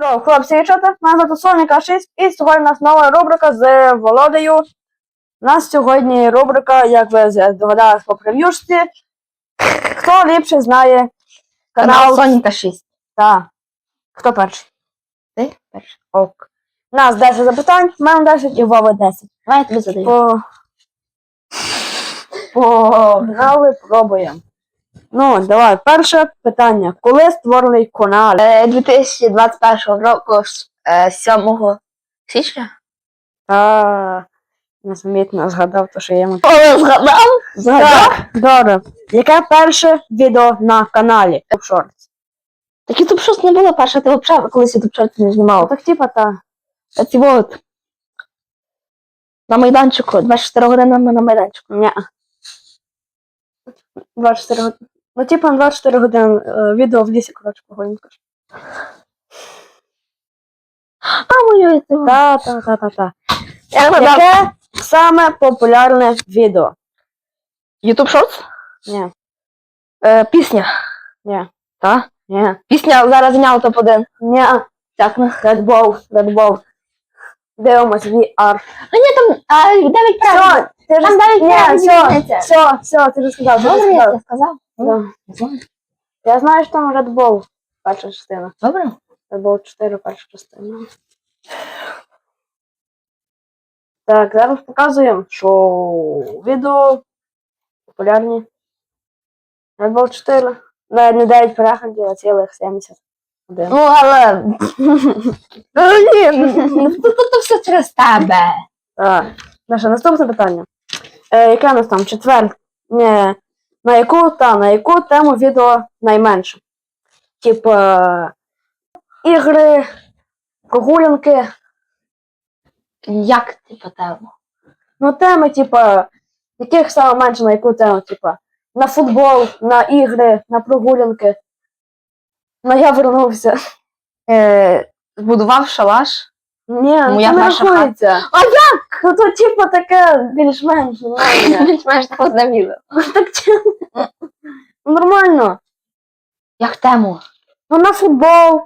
Здорово, хлопці дівчата, мене звати Соніка 6, і сьогодні у нас нова рубрика з Володею. У нас сьогодні рубрика, як ви здогадались по прев'юшці. Хто ліпше знає канал Соніка 6. та хто перший? Ти перший. Ок. У нас 10 запитань, в мене 10 і Вова 10. Давай я тобі задаю. По... Погнали, пробуємо. Ну, давай, перше питання. Коли створений канал? Е, 2021 року, е, 7 січня. Та незамітно згадав, то що я йому. О, згадав? Згадав? Добре. Яке перше відео на каналі? Shorts. Так YouTube щось не було перше, ти взагалі колись YouTube Shorts не знімав. так типа та. А ці от. На майданчику, 24 години на майданчику. Ні. 24 години. Ну, типа на 24 години е, відео в лісі, коротше, погонько. А, моє цього. Та, та, та, та, та. Я. Яке саме популярне відео? YouTube Shorts? Ні, Е, пісня. ні, Та? ні, Пісня зараз зняла топ-1. ні. Так, ну. Red Bull, Red Bull. Дивимось VR. А ні, там а, 9 правильно. Все, ти ж Там навіть Ні, все, все, все, ти вже сказав, ти вже Добре, я сказав. сказав. Да. Знаю. Я знаю, що там Red Bull, перша частина. Добре. Red Bull 4, перша частина. Так, зараз показуємо, що відео популярні. Red Bull 4. Навіть не 9 переглядів, а цілих 70. Ну, але. Ну, тут тут все через тебе. Так. Наше наступне питання. Е, яке у нас там? Четвер. Не, на яку та на яку тему відео найменше? Типа ігри, прогулянки. Як ти по тему? Ну, теми, типа, яких саме менше на яку тему? Типа, на футбол, на ігри, на прогулянки. Ну, я вернувся. Е, збудував шалаш. Ні, Моя це не перша рахується. А як? Ну, то, типа, таке більш-менш нормально. Більш-менш так чи- Ну, нормально. Як тему? Ну, на футбол,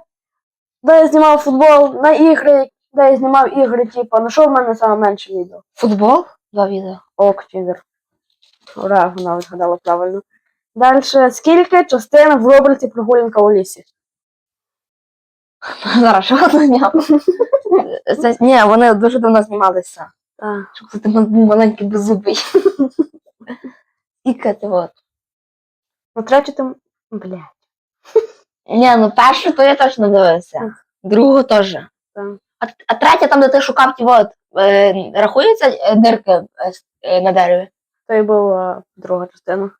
де я знімав футбол, на ігри, де я знімав ігри, типу, на що в мене саме менше відео? Футбол? Два відео. Ок, чизер. Ура, вона відгадала правильно. Далі, скільки частин в рубриці прогулянка у лісі? Зараз що зняв. Це, ні, вони дуже давно знімалися. Так. Щоб це ти був маленький беззубий. Скільки ти от. Ну, третю там. Блядь. Ні, ну першу то я точно дивився. Другу теж. А, а третя, там, де ти шукав ті от, е, рахуються е, дирки е, е, на дереві? То і була друга частина.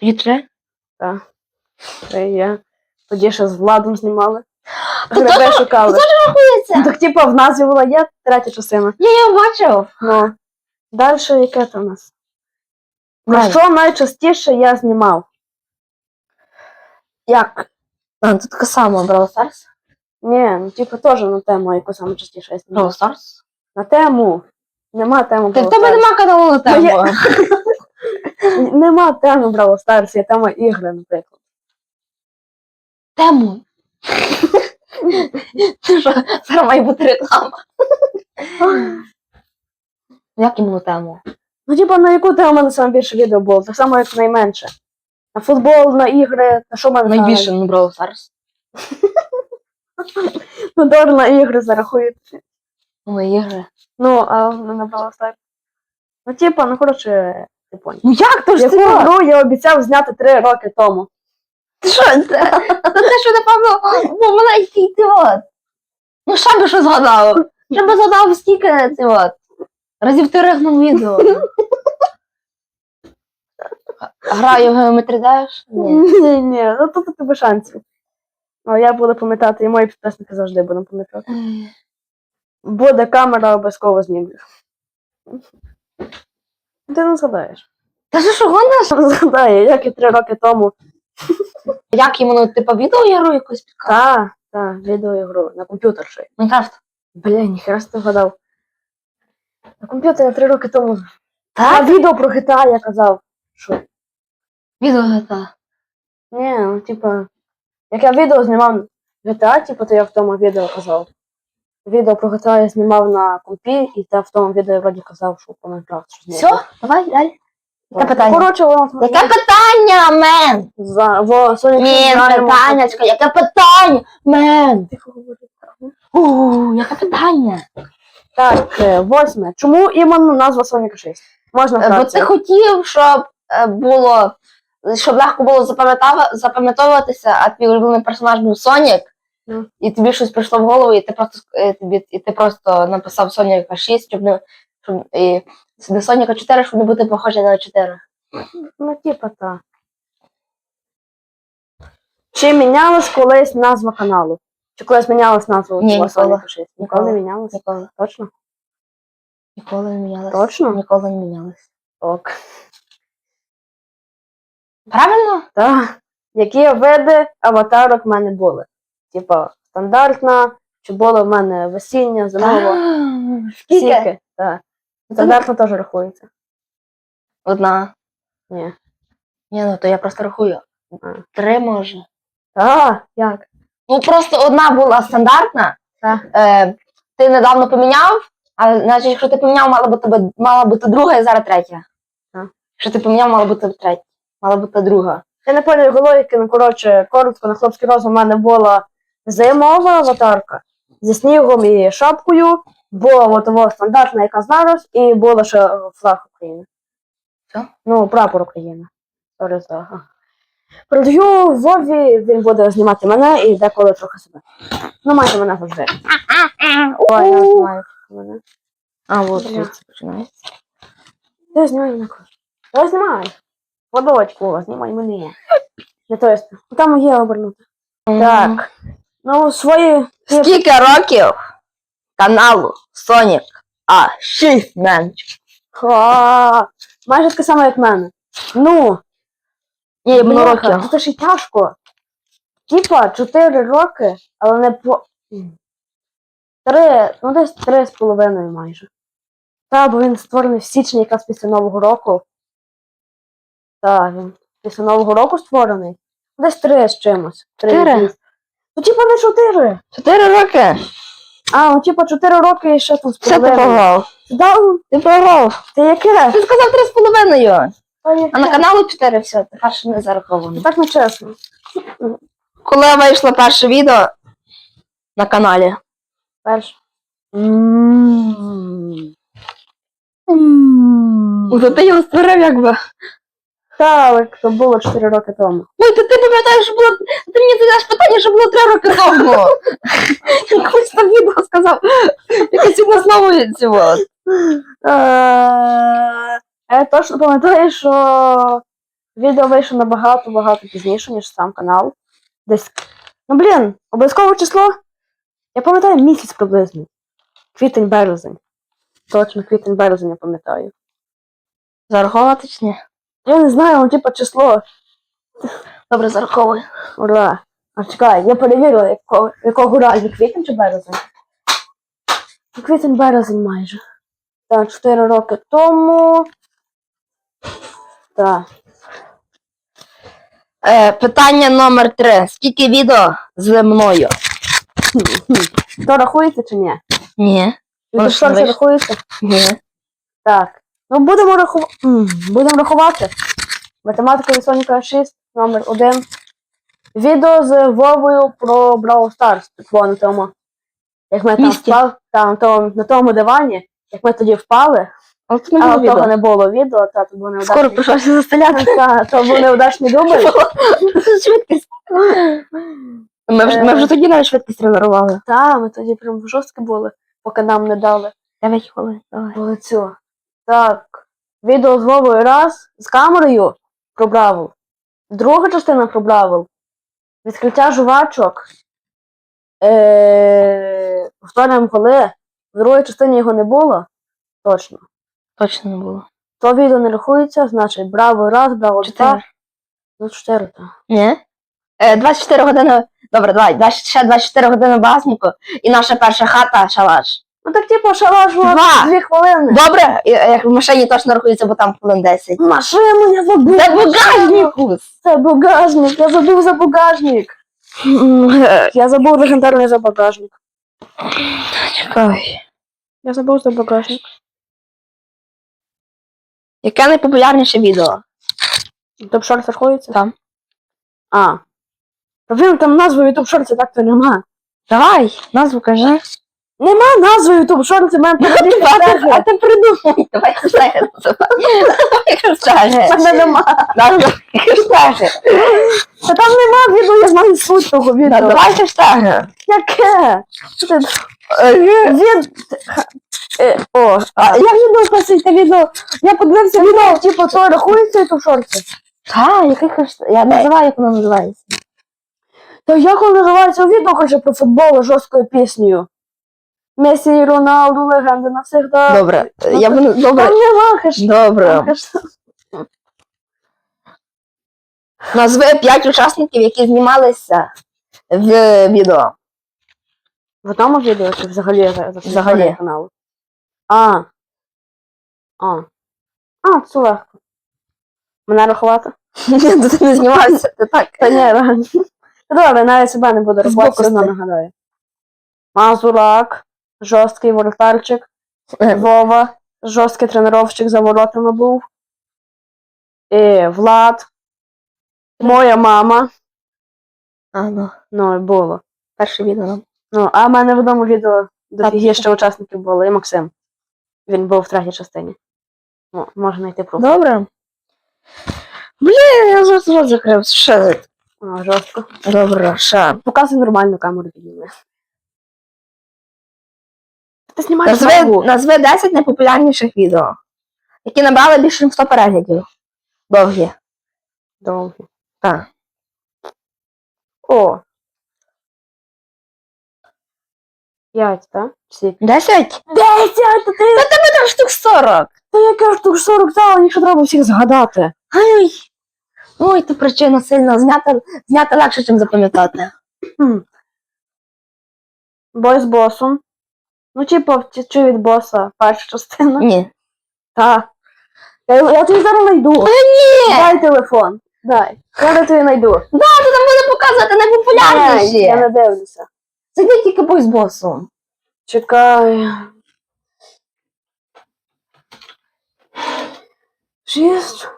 Тоді три? Так. Це є. Тоді ще з Владом знімали. То Гриби теж- шукали. то теж рахується. Ну, так, типу, в назві була є третя частина. Я його бачив. Ну. Далі яке там у нас? Про Далі. що найчастіше я знімав? Як? А, тут така сама Brawl Stars. Ні, ну типу теж на тему, яку саме частіше я знімав. Brawl Stars? На тему. Нема теми Ти в Brawl тебе Stars. нема каналу на тему. я- Нема теми Brawl Stars, є тема ігри, наприклад. Тему. Це що, Зараз має бути реклама. Як йому тему? Ну, типу, на яку тему в мене саме більше відео було, так само, як найменше. На футбол, на ігри, на що в мене Найбільше на Brawl Stars. Ну, добре, на ігри зарахують. Ну, ігри. Ну, а не на Brawl Stars. Ну, типу, ну, коротше, ти. Ну як то ж Яку ти? гру я обіцяв зняти три роки тому. Що? Це те, що напевно, ти от. Ну, ще би що згадав. Ще би згадав скільки ти от. Разів ти ригнув відео. Граю в Geometry Dash? Ні. Ні, ні, ну тут у тебе шансів. Ну, я буду пам'ятати, і мої підписники завжди будуть пам'ятати. Буде камера, обов'язково знімлю. Ти не згадаєш. Та що що гониш? Не згадає, як і три роки тому. Як йому, ну, типа, відео ігру якусь підказав? Та, та, відеоігру на комп'ютер ще. Майнкрафт. Бля, ніхера ти вгадав. На комп'ютері три роки тому. А Так? відео про GTA я казав. Що? Відео GTA. Ні, ну типа. Як я відео знімав GTA, типу, то я в тому відео казав. Відео про GTA я знімав на компі, і та в тому відео я вроді казав, що про Майнкрафт щось Все, давай далі. Яке питання? Коротше, воно Яке питання, мен? за в Sonic Ні, питаннячко, яке питання, мен? У, яке питання? Так, е, восьме. Чому іменно назва Sonic 6? Можна Е, Бо вкратце? ти хотів, щоб е, було, щоб легко було запам'ятовуватися, а твій улюблений персонаж був Сонік, Ну. і тобі щось прийшло в голову, і ти просто е, тобі, і ти просто написав Соніка 6, щоб не щоб, і не Соніка 4, щоб не бути похожий на 4. Ну, типа та. Чи мінялась колись назва каналу? Чи колись мінялась назва Ні, ніколи. Sonic 6? Ніколи не мінялась? Ніколи. Точно? Ніколи не мінялось. Точно? Ніколи не мінялось. Ок. Правильно? Так. Які види аватарок в мене були? Типа стандартна, чи було в мене весіння, зимова, Скільки? Так. Стандартна теж рахується. Одна. Ні. Ні, ну то я просто рахую. А. Три може. А, як? Ну просто одна була стандартна. Так. Е, ти недавно поміняв, а значить, якщо ти поміняв, мала бути, мала бути друга і зараз третя. Так. Якщо ти поміняв, мала бути третя. Мала бути друга. Я не пам'ятаю його логіки, ну коротше, коротко на хлопський розум в мене була зимова аватарка зі снігом і шапкою, була от того стандартна, яка зараз, і була ще е, флаг України. Що? Ну, прапор України. За. ага. Продаю Вові, він буде знімати мене і деколи трохи себе. Ну, майже мене завжди. Ой, я знімаю мене. А, от звідси починається. Ти знімай мене. Я знімай. Водочку, знімай мене. Не то есть. Там є обернути. Так. Ну, свої. Скільки років каналу Sonic а 6 менше? Ха, майже таке саме, як мене. Ну, було бляха, років. Це ж і тяжко. Типа 4 роки, але не по. Три, ну десь три з половиною майже. Та, бо він створений в січні якраз після Нового року. Так, він після Нового року створений. Десь три з чимось. Три Ну, типа не чотири. Чотири роки? А, ну типа чотири роки і ще там з Все ти половиною. програв. Да, ну, Ти програв. ти яке? Ти сказав три з половиною. Яке? А на каналу 4 все, тепер ще не зараховано. Так не чесно. Коли вийшло перше відео на каналі? Перш. Ото ти його створив якби. Та, але це було 4 роки тому. Ой, то ти пам'ятаєш, що було. Ти мені задаєш питання, що було 3 роки тому. Я колись там відео сказав. Якось він основує цього. Е, Я точно пам'ятаю, що відео вийшло набагато-багато пізніше, ніж сам канал. Десь. Ну блін, обов'язкове число. Я пам'ятаю місяць приблизно. Квітень березень. Точно, квітень березень я пам'ятаю. Зараховувати чи ні? Я не знаю, ну типа число. Добре, зараховуй. Ура. А чекай, я перевірила, якого, якого разу квітень чи березень. Квітень березень майже. Так, 4 роки тому. Так. Е, питання номер 3. Скільки відео з мною? То рахується чи ні? Ні. Що, Шорти вийшло? рахується? Ні. Так. Ну, будемо рахувати. Будемо рахувати. Математика від Соніка 6, номер 1. Відео з Вовою про Brawl Stars. Типу, на тому. Як ми там Місті. впали, та, на, тому, на тому дивані, як ми тоді впали, а було того не було відео, та то був неудачний. Скоро прийшлося заставляти. Та, то був неудачний дубль. Швидкість. Ми вже, ми вже тоді навіть швидкість тренували. Та, ми тоді прям жорсткі були, поки нам не дали. 9 хвилин. Давай. По цю. Так. Відео з Вовою раз з камерою про Бравл. Друга частина про Бравл. Відкриття жувачок. Е... Повторюємо коли. В другій частині його не було. Точно. Точно не було. То відео не рахується, значить Бравл раз, Бравл два. Чотири. Ну, чотири, так. Ні? Е, 24 години. Добре, давай. ще 24 години басніку. І наша перша хата шалаш. Ну так типу шалаш Два. дві хвилини. Добре, е, як в машині точно рахується, бо там хвилин 10. Машину я забув. Це багажник! Це багажник, я забув за багажник. Е, Я забув легендарний за багажник. Чекай. Я забув за багажник. Яке найпопулярніше відео? Топ шорт рахується? Там. А. Він там назву YouTube шорти так то нема. Давай, назву кажи. Нема назви YouTube шорти, мене А ти, а ти придумай. Давай називай. Мене нема. Хештеги. Та там нема відео, я знаю суть того Да, відео. Давай хештеги. Яке? Що ти- Е, Від... Е, О, я відео писати відео. Я подивився відео, типу, то рахується YouTube шорти. Та, який хештег? Я не знаю, як воно називається. Та як воно називається відео, каже про футбол жорсткою піснею. Месі і Роналду, легенда навсегда. Добре, я буду... Добре. Там нема хеш- Добре. хеш- Назви п'ять учасників, які знімалися в відео. В одному відео чи взагалі за, за Взагалі. каналу? А. А. А, це легко. Мене рахувати? Ні, ти не знімався. Ти так. Та ні, реально. Добре, навіть себе не буду рахувати, все одно нагадаю. Мазурак, жорсткий воротарчик, Е, Вова, жорсткий тренировщик за воротами був. І Влад, моя мама. А, ну, Ну, було. перше відео. Ну, а в мене в одному відео дофіги Так. ще учасників було, і Максим. Він був в третій частині. Ну, можна знайти пруф. Добре. Блін, я зараз закрив. Ще. А, жорстко. Добре, ще. Показуй нормальну камеру підійми. Ти знімаєш Назви, назви 10 найпопулярніших відео, які набрали більше ніж 100 переглядів. Довгі. Довгі. Так. О. П'ять, так? Всі. 10? Десять! Та ти, Та тебе там штук 40. та яке ж тут 40 дало, їх ще треба всіх згадати. Ай. Ой, то причина сильно зняти, зняти легше, ніж запам'ятати. Бой з босом. Ну, типу, втічу від боса перша частина. Ні. Так. Я, я тобі зараз знайду. Ні! Дай телефон. Дай. Я тобі знайду. Да, ти там буде показувати Ні, найпопулярніші. Я не дивлюся. Сиди тільки бой з босом. Чекай. Шість.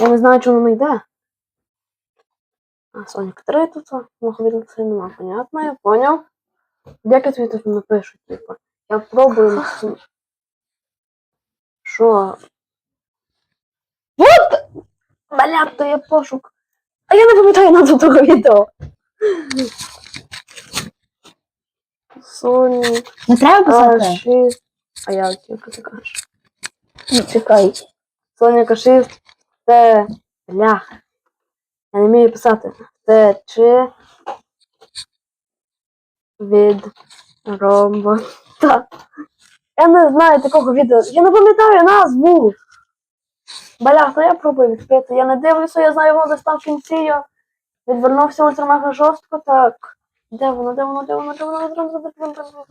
Я не знаю, чому воно йде. А, Сонік 3 тут, це нема, понятно, я поняв. Як я тобі тут напишу, типу? Я пробую. Що? Вот! Блядь, то я пошук. А я не пам'ятаю назву того відео. Сонік. Не треба писати? 6. А я тільки ти кажеш. Ну, Чекай. Соніка 6. Це. Блях. Я не вмію писати. Це чи від робота. Я не знаю такого відео. Я не пам'ятаю назву. Блях, то я пробую відкрити. Я не дивлюся, я знаю, воно десь кінці. Я відвернувся ультрамега жорстко, так. Де воно, де воно, де воно, де воно?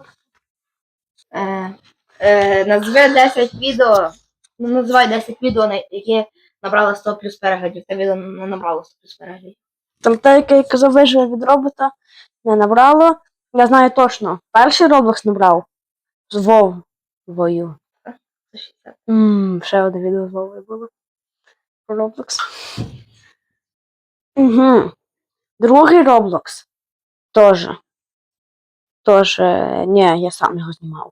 Е, е, назви 10 відео. Ну, називай 10 відео, які набрали 100 плюс переглядів. Це відео не набрало 100 плюс переглядів. Там те, яке я казав, вижив від робота, не набрало. Я знаю точно. Перший Roblox набрав з Вовою. Це 60. Ммм, ще одне відео з Вовою було. Про Roblox. Угу. Другий Roblox. Тоже. Тоже. Ні, я сам його знімав.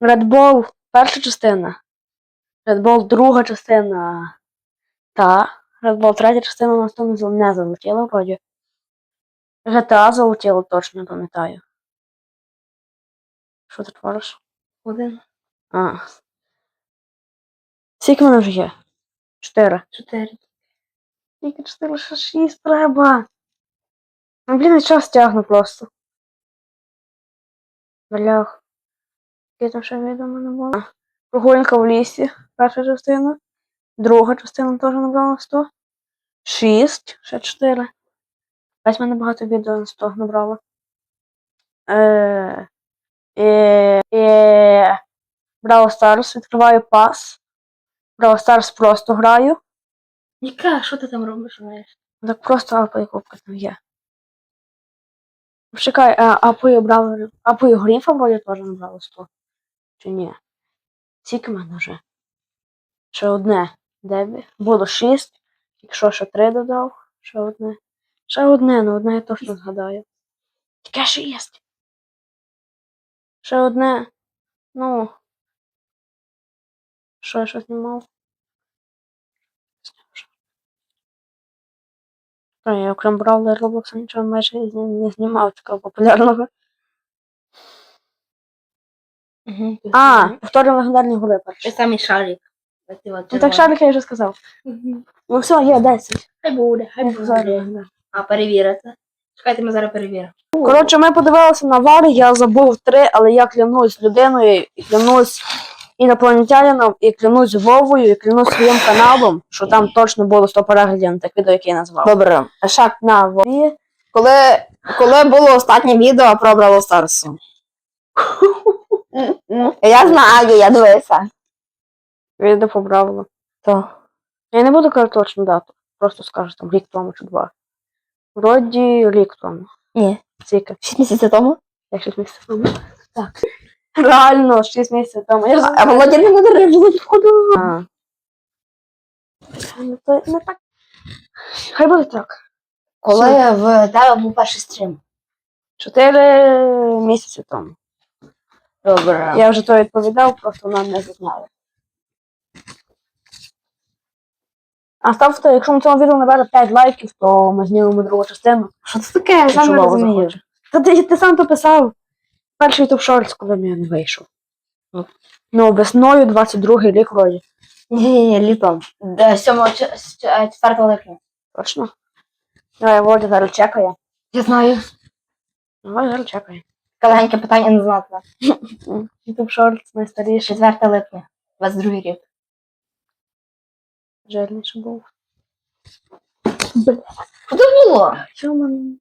Red Bull перша частина. Red Bull друга частина. Та. Red Bull третя частина на тому зал- не залетіла, вроді. GTA залетіло точно, не пам'ятаю. Що ти твориш? Один, А. Скільки в мене вже є? Чотири. чотири. Тільки чотири, ще шість треба. Ну, блін, я час тягну просто. Блях. Яке там ще відео мене було? Прогулянка в лісі, перша частина. Друга частина теж набрала 100. Шість, ще чотири. Весь мене багато відео на 100 набрало. Е, е, е, Браво Старс, відкриваю пас. Brawl Stars просто граю. Яка? Що ти там робиш? знаєш? Так просто апа і кубка там є. Чекай, а апою брали. Апою гріфа вроді теж набрали 100. Чи ні? Скільки мене вже? Ще одне. Дебі. Було 6. Якщо ще 3 додав, ще одне. Ще одне, ну одне я точно згадаю. Яке 6? Ще одне. Ну. Що я ще знімав? Я окрім Бравлера Роблокса нічого майже не знімав такого популярного. Угу. А, повторюємо легендарні Той перші. самий шарик. Ну так шарик я вже сказав. Ну все, є 10. Хай буде, хай буде. А, перевірити. Чекайте, ми зараз перевіримо. Коротше, ми подивилися на вар, я забув три, але я клянусь людиною, і клянусь інопланетянином, і клянусь Вовою, і клянусь своїм каналом, що там точно було 100 переглядів на так відео, яке я назвав. Добре. Шаг на Вові. Коли, коли було останнє відео про Бравл Старсу? Я знаю, я дивився. Відео побравило. То. Я не буду казати точну дату. Просто скажу там рік тому чи два. Вроді рік тому. Ні. Скільки? 6 місяців тому. Як 6 місяців тому? Так. Реально, 6 місяців тому. Я ж А Володя не народжував входу. А. Ну, то не так. Хай буде так. Коли в тебе був перший стрім. Чотири місяці тому. Добре. Я вже то відповідав, просто нам не зазнали. А ставте, якщо на цьому відео набере 5 лайків, то ми знімемо другу частину. Що це таке? Я сам не розумію. Та ти, ти сам то писав. Перший топ шортс, коли мені не вийшов. Ну. Ну, весною 22 рік вроді. Ні, ні, ні, літом. 7 4 липня. Точно. Давай, Володя зараз чекає. Я знаю. Давай зараз чекає. Каленьке питання не знати. Топ шортс найстаріший. 4 липня. 22 рік. Жирніше був. Що це було? Що мене?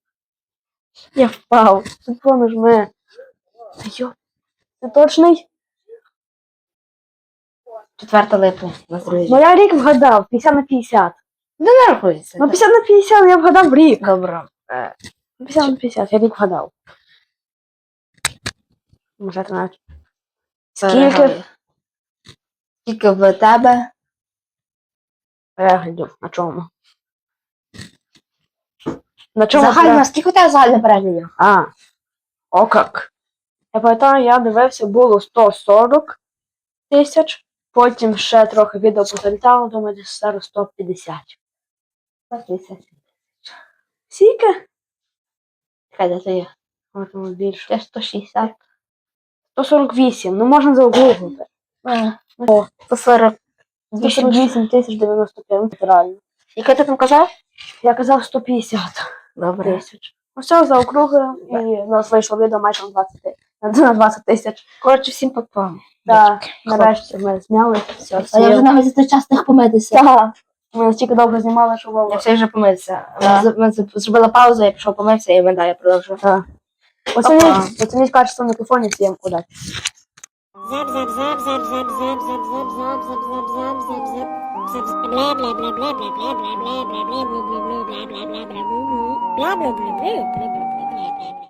Я впав. Телефон нажми. Та йо. Ти точний? 4 липня. 22 рік. Ну я рік вгадав, 50 на 50. Не рахується. Ну 50 на 50, я вгадав рік. Добре. 50 на 50, я рік вгадав. Може, це навіть. Скільки Скільки? Скільки в тебе? Переглядів? На чому? На чому? Загально, перегляд- скільки у тебе загально переглядів? А. О как. Я пам'ятаю, я дивився, було 140 тисяч, потім ще трохи відео позалітало, думаю, десь зараз 150. 150. Скільки? Чекай, де це є? О, більше. Це 160. 148, ну можна заокруглити. О, 140. 148 тисяч 95, ну. Яке ти там казав? Я казав 150 Добре. тисяч. Ну все, заокруглив, і у нас вийшло відео майже на 20 тисяч. На 20 тисяч. Коротше, всім попам. Так, нарешті ми зняли все. А я вже навіть за той час встиг помитися. Так. Ми настільки довго знімали, що Я Вова. все вже помився. Так. Ми з- Ми з- зробили паузу, я пішов помився і ми далі продовжую. Так. Оцініть, оцініть качество мікрофонів всім удачі. Zap, zap, zap, zap, zap, zap, zap, zap, zap, zap, zap, zap, zap, zap, blablabla, blablabla, blablabla, blablabla, blablabla, blablabla, blablabla, blablabla, blablabla, blablabla, blablabla,